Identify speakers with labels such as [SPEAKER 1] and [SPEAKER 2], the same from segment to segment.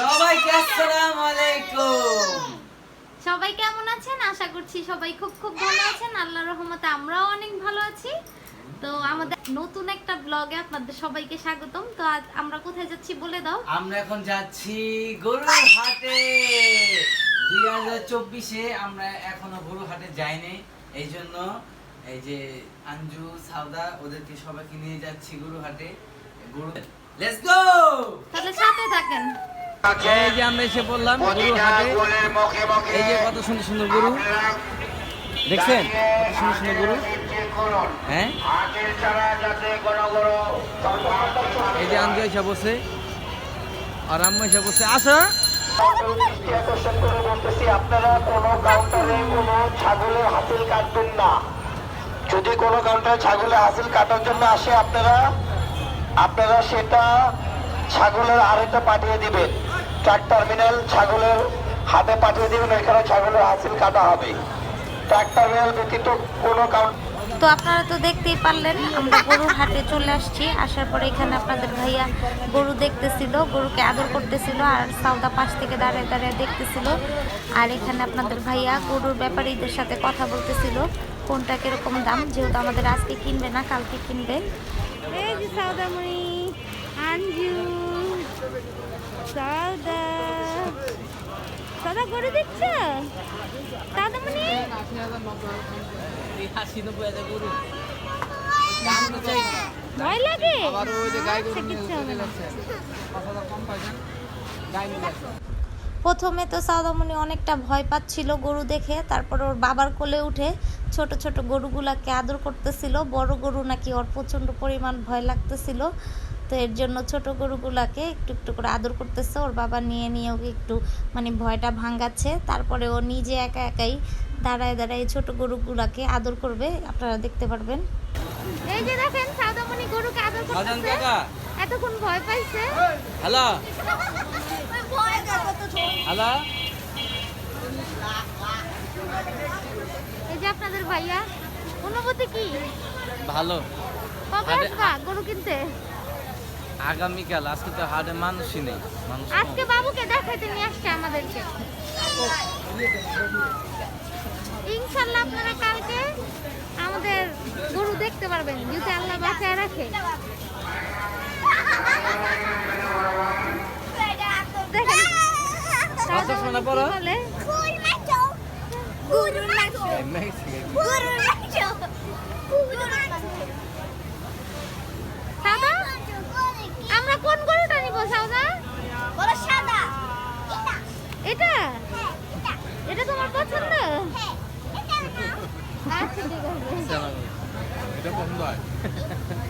[SPEAKER 1] সবাইকে আসসালামু আলাইকুম।
[SPEAKER 2] সবাই কেমন আছেন? আশা করছি সবাই খুব খুব ভালো আছেন। আল্লাহর রহমতে আমরাও অনেক ভালো আছি। তো আমাদের নতুন একটা ব্লগে আপনাদের সবাইকে স্বাগতম। তো আজ আমরা কোথায় যাচ্ছি বলে দাও।
[SPEAKER 1] আমরা এখন যাচ্ছি গরুর হাটে। দুই হাজার চব্বিশে আমরা এখনও গরু হাটে যাইনি। এই জন্য এই যে আঞ্জু সাউদা ওদেরকে সবাইকে নিয়ে যাচ্ছি গরু হাটে। গরু লেটস গো
[SPEAKER 2] তাহলে সাথে থাকেন।
[SPEAKER 1] এই যে আমরা এসে বললাম গরু হাটে। এই যে কত সুন্দর সুন্দর গরু। দেখছেন? কত সুন্দর সুন্দর গরু। হ্যাঁ? এই যে আঞ্জু এসে বসে। আর আম্মু এসে বসে। আসো।
[SPEAKER 3] আপনারা কোনো কাউন্টারে কোনো ছাগলের হাসিল কাটবেন না। যদি কোনো কাউন্টারে ছাগলের হাসিল কাটার জন্য আসে আপনারা আপনারা সেটা ছাগলের আড়েতে পাঠিয়ে দিবেন। ট্রাক টার্মিনাল ছাগলের হাতে পাঠিয়ে দিবেন ওইখানে ছাগলের হাসিল কাটা হবে। ট্রাক টার্মিনাল ব্যতীত কোনো কাউন্টার
[SPEAKER 2] তো আপনারা তো দেখতেই পারলেন আমরা গরুর হাটে চলে আসছি। আসার পরে এখানে আপনাদের ভাইয়া গরু দেখতেছিল গরুকে আদর করতেছিল আর সাউদা পাশ থেকে দাঁড়িয়ে দাঁড়িয়ে দেখতেছিল। আর এখানে আপনাদের ভাইয়া গরুর ব্যাপারীদের সাথে কথা বলতেছিল কোনটা কীরকম দাম যেহেতু আমাদের আজকে কিনবে না কালকে কিনবে। এই যে সাউদামণি আঞ্জু গরু দেখছ সাউদামণি ভয় লাগে? আচ্ছা। প্রথমে তো সাউদামণি অনেকটা ভয় পাচ্ছিল গরু দেখে, তারপর ওর বাবার কোলে উঠে ছোট ছোট গরুগুলাকে আদর করতেছিল। বড় গরু নাকি ওর প্রচণ্ড পরিমাণ ভয় লাগতেছিল। তো এর জন্য ছোট গরুগুলাকে একটু একটু করে আদর করতেছে। ওর বাবা নিয়ে নিয়ে ওকে একটু মানে ভয়টা ভাঙাচ্ছে। তারপরে ও নিজে একা একাই দাঁড়ায় দাঁড়ায় ছোট গরুগুলাকে আদর করবে। আপনারা দেখতে পারবেন। এই যে দেখেন সাউদামণি গরুকে আদর এতক্ষণ ভয় পাইছে।
[SPEAKER 1] হ্যালো। হ্যালো।
[SPEAKER 2] এই যে আপনাদের ভাইয়া অনুভূতি কি?
[SPEAKER 1] ভালো।
[SPEAKER 2] কবে আসবা গরু কিনতে?
[SPEAKER 1] আগামীকাল আজকে তো হাটে মানুষই নেই মানুষ
[SPEAKER 2] আজকে বাবুকে দেখাইতে নিয়ে আসছে আমাদেরকে। ইনশাল্লাহ আপনারা কালকে আমাদের গরু দেখতে পারবেন যদি আল্লাহ বাঁচায় রাখে। দেখেন
[SPEAKER 1] কত শোনা পড়ো?
[SPEAKER 2] কি বলে?
[SPEAKER 1] এই মেক্সিকান।
[SPEAKER 2] সাদা আমরা কোন গরুটা নিব সাদা এটা এটা তোমার পছন্দ আচ্ছা ঠিক আছে
[SPEAKER 1] সালাম।
[SPEAKER 4] এটা পছন্দ হয়
[SPEAKER 1] গরু কি কাকা?
[SPEAKER 4] দাঁত দাঁত তো নিয়ে দিই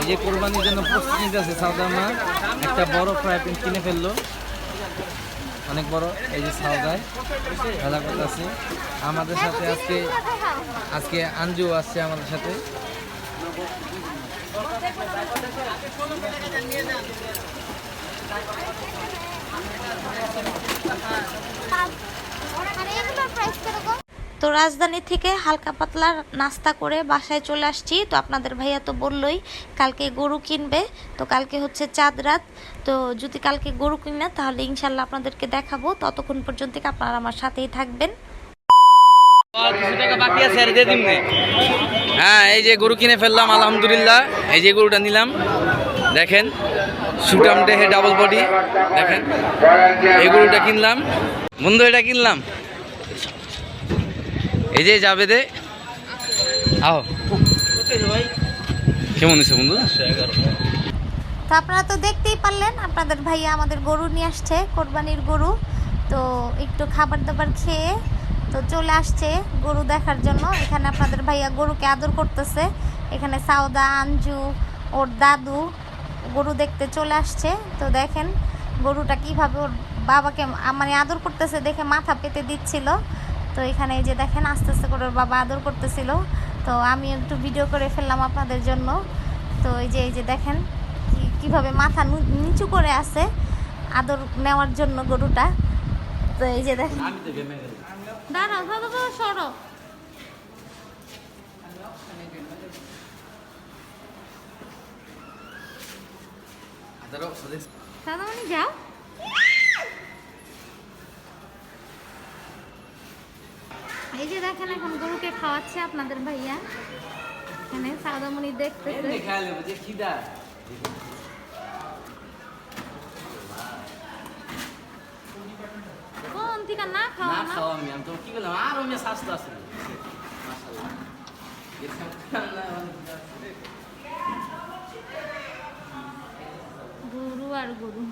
[SPEAKER 1] এই যে কোরবানির জন্য প্রস্তুতি আছে সাউদা মা একটা বড় ফ্রাই প্যান কিনে ফেলল। অনেক বড়, এই যে সাউদায় খেলা করতেছে। আমাদের সাথে আজকে আজকে আঞ্জু আসছে আমাদের সাথে।
[SPEAKER 2] তো রাজধানী থেকে হালকা পাতলা নাস্তা করে বাসায় চলে আসছি। তো আপনাদের ভাইয়া তো বললোই, কালকে গরু কিনবে। তো কালকে হচ্ছে চাঁদ রাত। তো যদি কালকে গরু কিনে তাহলে ইনশাল্লাহ আপনাদেরকে দেখাবো। ততক্ষণ পর্যন্ত আপনারা আমার সাথেই থাকবেন।
[SPEAKER 1] হ্যাঁ এই যে গরু কিনে ফেললাম, আলহামদুলিল্লাহ। এই যে গরুটা নিলাম, দেখেন। সুটাম দেহে ডাবল বডি দেখেন। এই গরুটা কিনলাম। বন্ধু, এটা কিনলাম। এই যে যাবে দে। কেমন হয়েছে বন্ধু?
[SPEAKER 2] তো আপনারা তো দেখতেই পারলেন, আপনাদের ভাইয়া আমাদের গরু নিয়ে আসছে, কোরবানির গরু। তো একটু খাবার দাবার খেয়ে তো চলে আসছে গরু দেখার জন্য। এখানে আপনাদের ভাইয়া গরুকে আদর করতেছে। এখানে সাউদা আঞ্জু, ওর দাদু গরু দেখতে চলে আসছে। তো দেখেন গরুটা কীভাবে ওর
[SPEAKER 5] বাবাকে মানে আদর করতেছে দেখে মাথা পেতে দিচ্ছিল। তো এখানে এই যে দেখেন আস্তে আস্তে করে ওর বাবা আদর করতেছিল। তো আমি একটু ভিডিও করে ফেললাম আপনাদের জন্য। তো এই যে এই যে দেখেন কীভাবে মাথা নিচু করে আছে আদর নেওয়ার জন্য গরুটা। তো এই যে দেখেন। দাঁড়াও দাদা সরো। যাও। এই যে দেখেন এখন গরুকে খাওয়াচ্ছে আপনাদের ভাইয়া। এখানে সাদামণি দেখতেছে কোন থেকে না খাওয়া না
[SPEAKER 1] খাওয়া আমি আমি তো কি বললাম আর আমি স্বাস্থ্য আছে।
[SPEAKER 5] গরু আর গরু।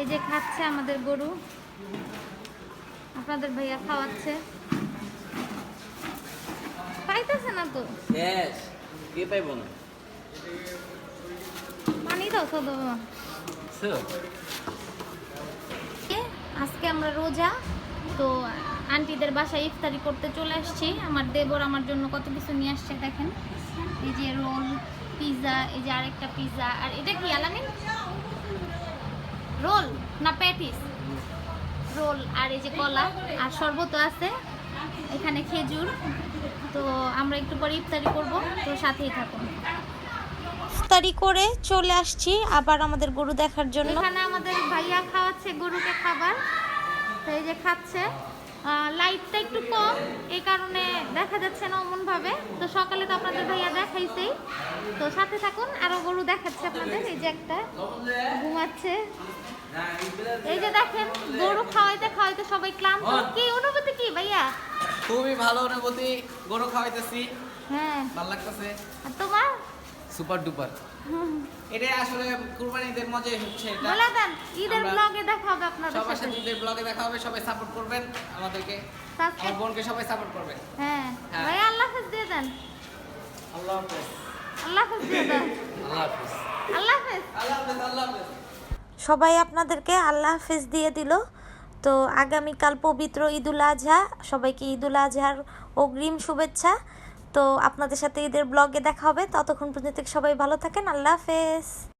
[SPEAKER 5] এই যে খাচ্ছে আমাদের গরু। আপনাদের ভাইয়া খাওয়াচ্ছে। পাইতেছে না তো?
[SPEAKER 1] কে পাইব না?
[SPEAKER 5] পানি দাও তো আজকে আমরা রোজা তো আন্টিদের বাসায় ইফতারি করতে চলে আসছি। আমার দেবর আমার জন্য কত কিছু নিয়ে আসছে দেখেন। এই যে রোল পিৎজা এই যে আরেকটা পিৎজা আর এটা কি আলামিন? রোল না প্যাটিস? রোল আর এই যে কলা আর শরবত আছে এখানে খেজুর তো আমরা একটু পরে ইফতারি করব তো সাথেই থাকুন। ইফতারি করে চলে আসছি আবার আমাদের গরু দেখার জন্য। এখানে আমাদের ভাইয়া খাওয়াচ্ছে গরুকে খাবার তো এই যে খাচ্ছে। লাইটটা একটু কম এই কারণে দেখা যাচ্ছে না অমন ভাবে তো সকালে তো আপনাদের ভাইয়া দেখাইছেই। তো সাথে থাকুন আরও গরু দেখাচ্ছে আপনাদের এই যে একটা ঘুমাচ্ছে। এই যে দেখেন গরু খাওয়াইতে খাওয়াইতে সবাই ক্লান্ত। কি অনুভূতি কি ভাইয়া?
[SPEAKER 1] খুবই ভালো অনুভূতি গরু খাওয়াইতেছি।
[SPEAKER 5] হ্যাঁ।
[SPEAKER 1] ভালো লাগতেছে।
[SPEAKER 5] আর তোমার?
[SPEAKER 1] Super duper.
[SPEAKER 5] হুম।
[SPEAKER 6] এটা আসলে কুরবানি ঈদের মজাই হচ্ছে এটা।
[SPEAKER 5] বলে দেন ঈদের ব্লগে দেখা হবে আপনাদের
[SPEAKER 6] সবার
[SPEAKER 5] সাথে।
[SPEAKER 6] সাথে ঈদের ব্লগে দেখা হবে সবাই সাপোর্ট করবেন আমাদেরকে আমার বোনকে সবাই সাপোর্ট করবেন।
[SPEAKER 5] হ্যাঁ।
[SPEAKER 6] হ্যাঁ।
[SPEAKER 5] ভাই আল্লাহ হাফেজ দিয়ে দেন।
[SPEAKER 6] আল্লাহ হাফেজ।
[SPEAKER 5] আল্লাহ হাফেজ দিয়ে দেন।
[SPEAKER 1] আল্লাহ হাফিজ।
[SPEAKER 5] আল্লাহ হাফেজ।
[SPEAKER 6] আল্লাহ হাফেজ আল্লাহ হাফেজ।
[SPEAKER 5] সবাই আপনাদেরকে আল্লাহ হাফেজ দিয়ে দিল। তো আগামীকাল পবিত্র ঈদুল আজহা। সবাইকে ঈদুল আজহার অগ্রিম শুভেচ্ছা। তো আপনাদের সাথে ঈদের ব্লগে দেখা হবে। ততক্ষণ পর্যন্ত সবাই ভালো থাকেন। আল্লাহ হাফেজ।